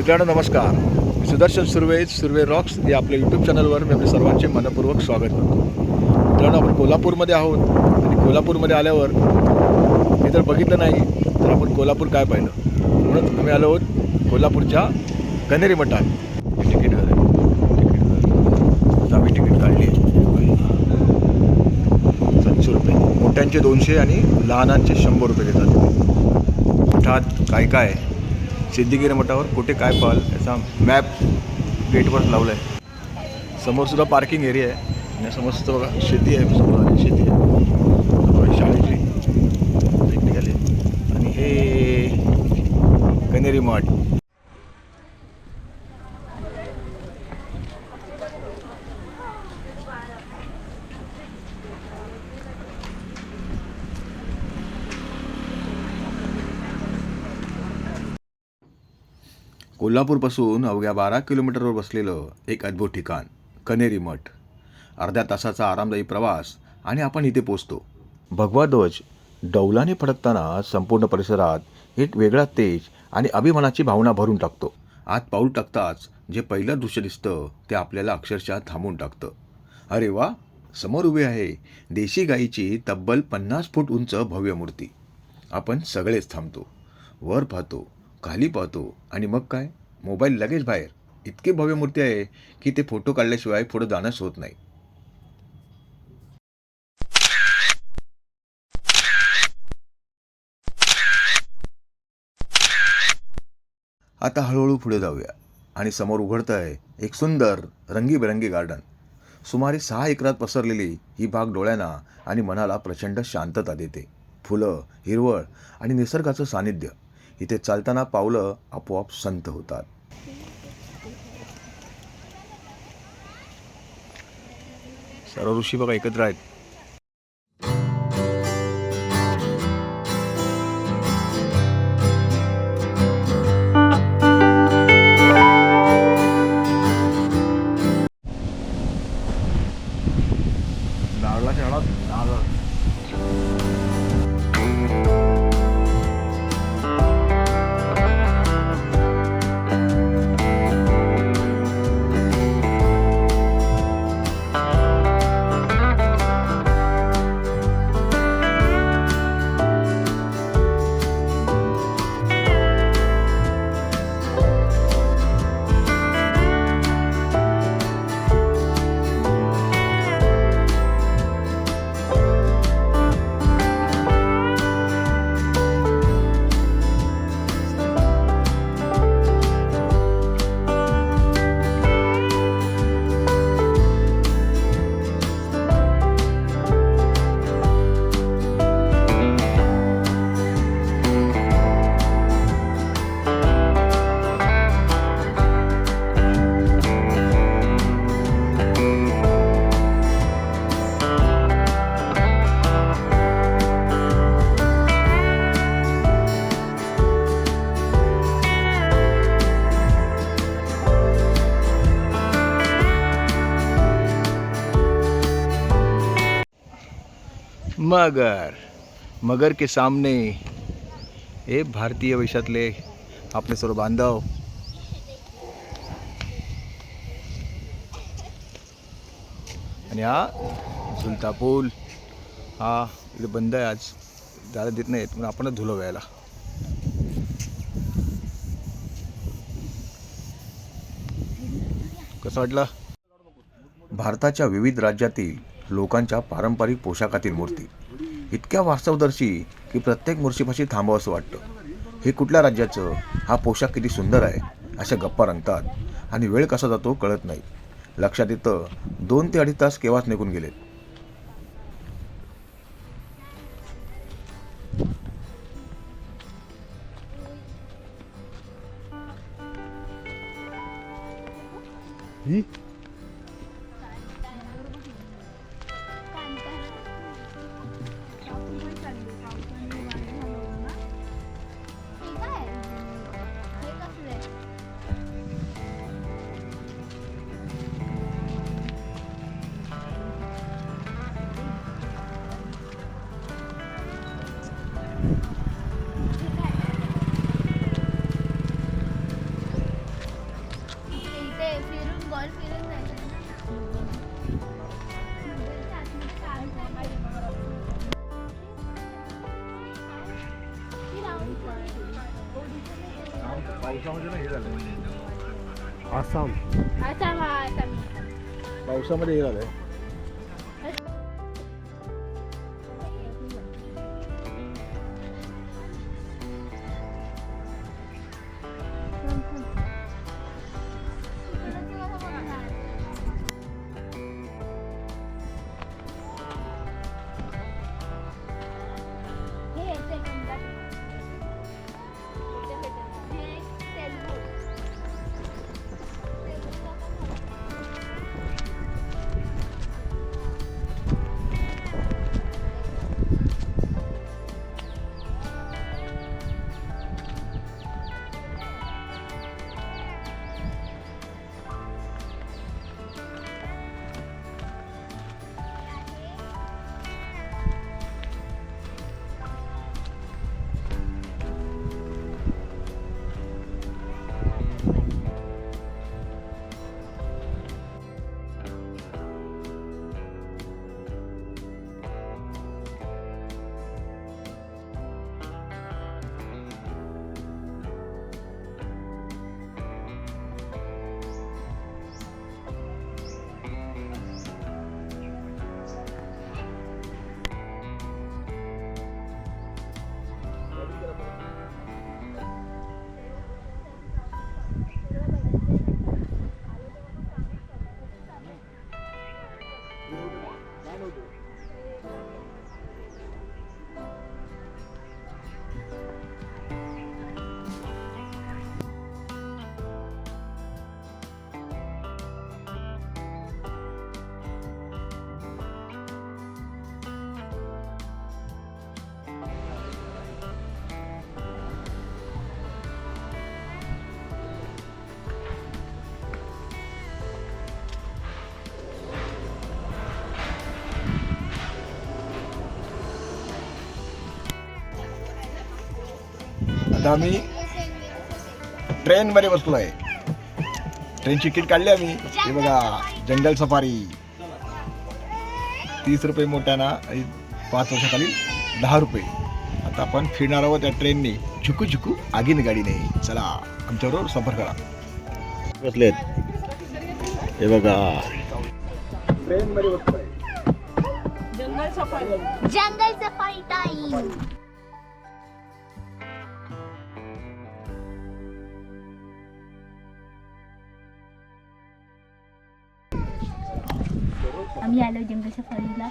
मित्रांनो नमस्कार. मी सुदर्शन सुर्वे सुर्वे रॉक्स या आपल्या यूट्यूब चॅनलवर मी आपल्या सर्वांचे मनपूर्वक स्वागत करतो. मित्रांनो आपण कोल्हापूरमध्ये आहोत आणि कोल्हापूरमध्ये आल्यावर हे जर बघितलं नाही तर आपण कोल्हापूर काय पाहिलं? म्हणून आम्ही आलो आहोत कोल्हापूरच्या कनेरी मठात. तिकीट तिकीट आम्ही तिकीट काढली सातशे रुपये. मोठ्यांचे दोनशे आणि लहानांचे शंभर रुपये घेतात. मठात काय काय सिद्धिगिरी मठावर कुठे काय पाहाल याचा मॅप गेटवर लावला आहे समोर सुद्धा पार्किंग एरिया आहे. आणि समोर सुद्धा बघा शेती आहे. समोर शेती आहे. शाळेची. निघाली. आणि हे कनेरी मठ. कोल्हापूरपासून अवघ्या बारा किलोमीटरवर बसलेलं एक अद्भुत ठिकाण कनेरी मठ. अर्ध्या तासाचा आरामदायी प्रवास आणि आपण इथे पोचतो. भगवा ध्वज डौलाने फडकताना संपूर्ण परिसरात एक वेगळा तेज आणि अभिमानाची भावना भरून टाकतो. आत पाऊल टाकताच जे पहिलं दृश्य दिसतं ते आपल्याला अक्षरशः थांबून टाकतं. अरे वा! समोर उभी आहे देशी गाईची तब्बल पन्नास फूट उंच भव्य मूर्ती. आपण सगळेच थांबतो. वर पाहतो खाली पाहतो आणि मग काय? मोबाईल लगेच बाहेर. इतकी भव्य मूर्ती आहे की ते फोटो काढल्याशिवाय पुढे जाणंच होत नाही. आता हळूहळू पुढे जाऊया. आणि समोर उघडतं आहे एक सुंदर रंगीबेरंगी गार्डन सुमारे सहा एकरात पसरलेली ही बाग डोळ्यांना आणि मनाला प्रचंड शांतता देते. फुलं हिरवळ आणि निसर्गाचं सानिध्य. इथे चालताना पावलं आपोआप संत होतात. सर्व ऋषी बघा एकत्र आहेत. मगर मगर के सामने हे भारतीय वेशातले आपले सर्व बांधव आणि हा झुलता पूल हा इकडे बंद आहे आज जायला देत नाहीत म्हणून आपणच धुलो व्हायला कसं वाटलं? भारताच्या विविध राज्यातील लोकांच्या पारंपरिक पोशाखातील मूर्ती. इतक्या वास्तवदर्शी की प्रत्येक मूर्तीपाशी थांबव असं वाटतं. हे कुठल्या राज्याचं? हा पोशाख किती सुंदर आहे? अशा गप्पा रंगतात आणि वेळ कसा जातो कळत नाही. लक्षात येतं दोन ते अडीच तास केव्हाच निघून गेलेत. ही पावसामध्ये ना हे झालं आसाम. आसाम हा आसाम. पावसामध्ये हे झालं आम्ही ट्रेनमध्ये बसलो आहे ट्रेनची तिकीट काढली आम्ही. हे बघा जंगल सफारी. तीस रुपये मोठ्याना आणि पाच वर्षाखाली दहा रुपये. आता आपण फिरणार आहोत त्या ट्रेनने. झुकू झुकू आगीन गाडीने. चला आमच्याबरोबर सफर करा. बसलेत. हे बघा. ट्रेनमध्ये बसलोय जंगल सफारी. टाइम आम्ही आलो जंगल सफारीला.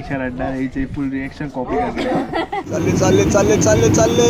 इशारा फुल रिएक्शन कॉपी करते चालले चालले चालले चालले चालले.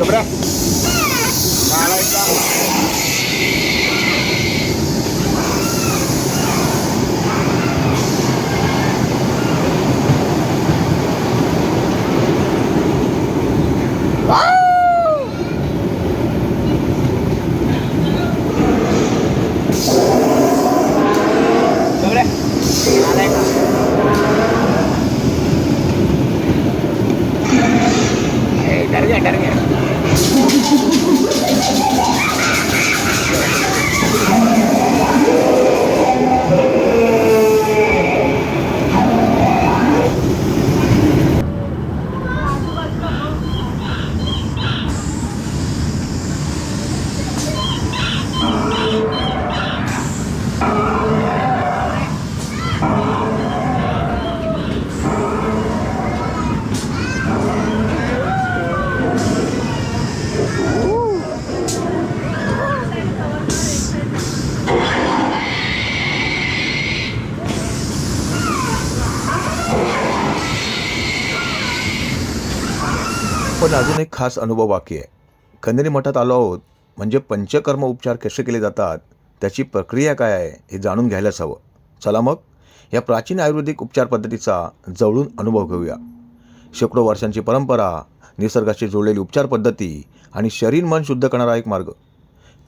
Dobra? पण अजून एक खास अनुभव बाकी आहे. कनेरी मठात आलो आहोत म्हणजे पंचकर्म उपचार कसे केले जातात त्याची प्रक्रिया काय आहे हे जाणून घ्यायलाच हवं. चला मग या प्राचीन आयुर्वेदिक उपचार पद्धतीचा जवळून अनुभव घेऊया. शेकडो वर्षांची परंपरा निसर्गाशी जोडलेली उपचार पद्धती आणि शरीर मन शुद्ध करणारा एक मार्ग.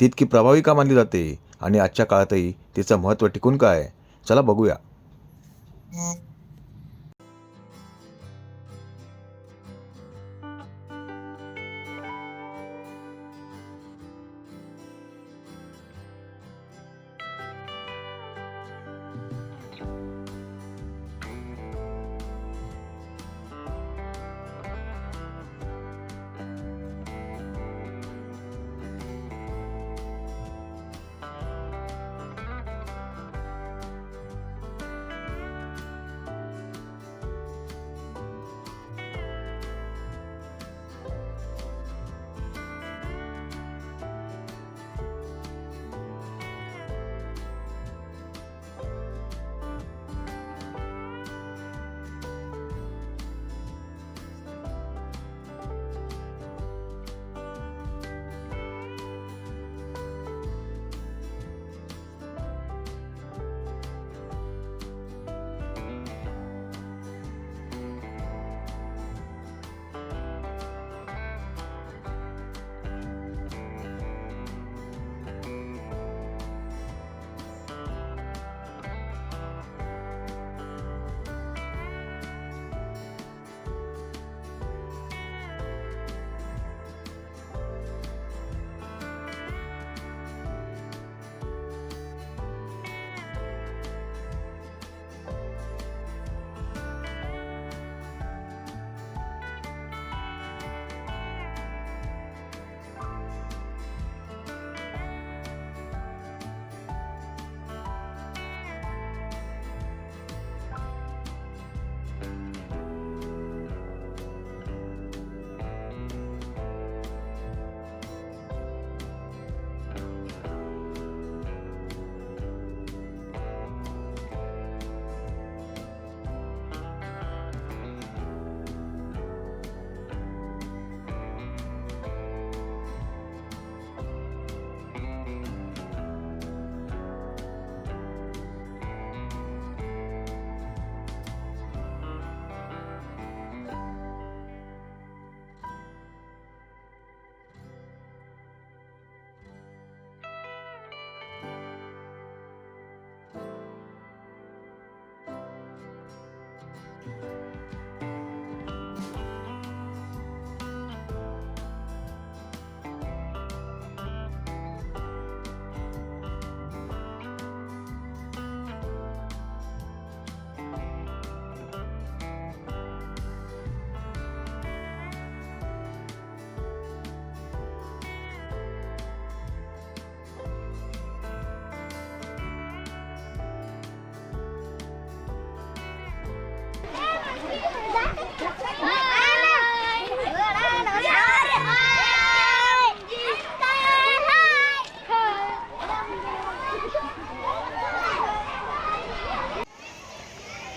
तितकी प्रभावी का मानली जाते आणि आजच्या काळातही तिचं महत्त्व टिकून काय चला बघूया.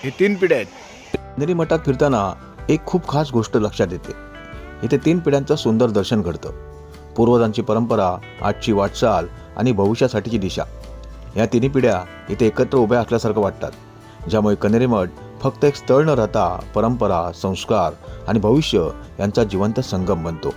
हे तीन पिढ्या आहेत. चंदनी मठात फिरताना एक खूप खास गोष्ट लक्षात येते. इथे तीन पिढ्यांचं सुंदर दर्शन घडतं. पूर्वजांची परंपरा आजची वाटचाल आणि भविष्यासाठीची दिशा. या तिन्ही पिढ्या इथे एकत्र उभ्या असल्यासारखं वाटतात. ज्यामुळे कनेरी मठ फक्त एक स्थळ न राहता परंपरा संस्कार आणि भविष्य यांचा जिवंत संगम बनतो.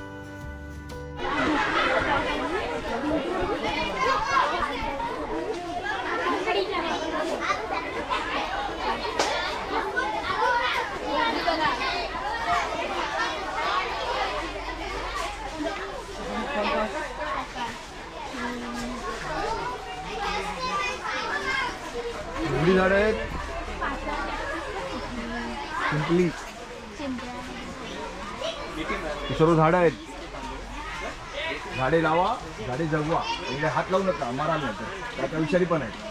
झाडं आहेत. झाडे लावा झाडे जगवा. म्हणजे हात लावू नका मारा नाही तर त्याचा विषारी पण आहेत.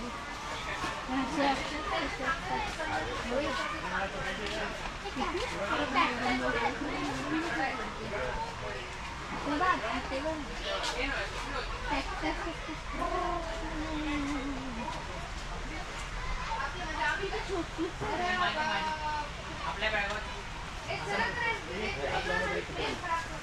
आपल्या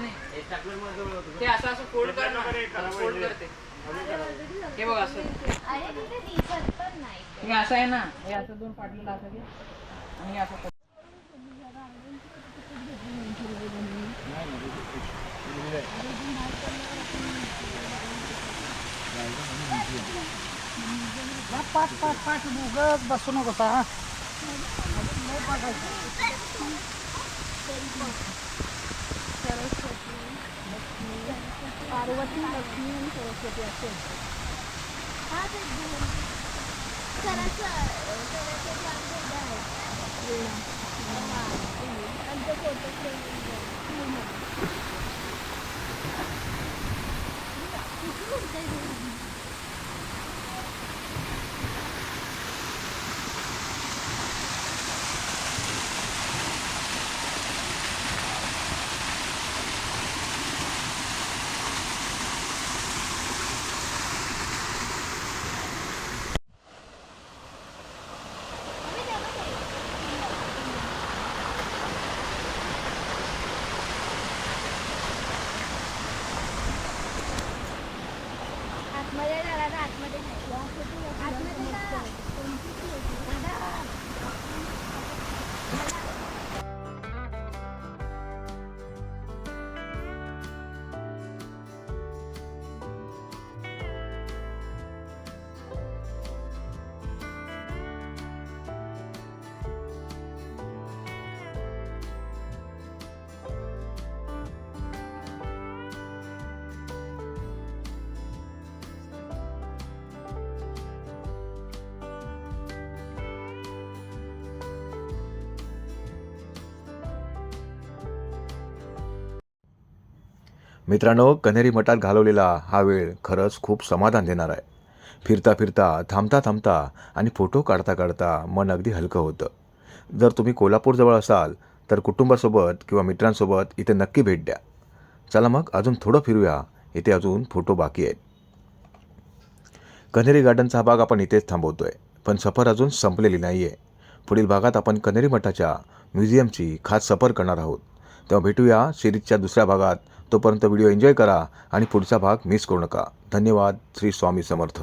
नाही. ते असं असं फोल्ड कर ना. फोल्ड करते. हे बघ असं. हे असं आहे ना. हे असं दोन पाटलेलं असं घे आणि असं पाठ पाठ पाठ बसू नको सा हा ते दोन. सरस्व- सरस्वती आमच्या इथे आहे. वीणा. मित्रांनो कन्हेरी मठात घालवलेला हा वेळ खरंच खूप समाधान देणार आहे. फिरता फिरता थांबता थांबता आणि फोटो काढता काढता मन अगदी हलकं होतं. जर तुम्ही कोल्हापूरजवळ असाल तर कुटुंबासोबत किंवा मित्रांसोबत इथे नक्की भेट द्या. चला मग अजून थोडं फिरूया. इथे अजून फोटो बाकी आहेत. कन्हेरी गार्डनचा हा भाग आपण इथेच थांबवतो आहे पण सफर अजून संपलेली नाही आहे पुढील भागात आपण कन्हेरी मठाच्या म्युझियमची खास सफर करणार आहोत. तेव्हा भेटूया सिरीजच्या दुसऱ्या भागात. तोपर्यंत व्हिडिओ एन्जॉय करा आणि पुढचा भाग मिस करू नका. धन्यवाद. श्री स्वामी समर्थ.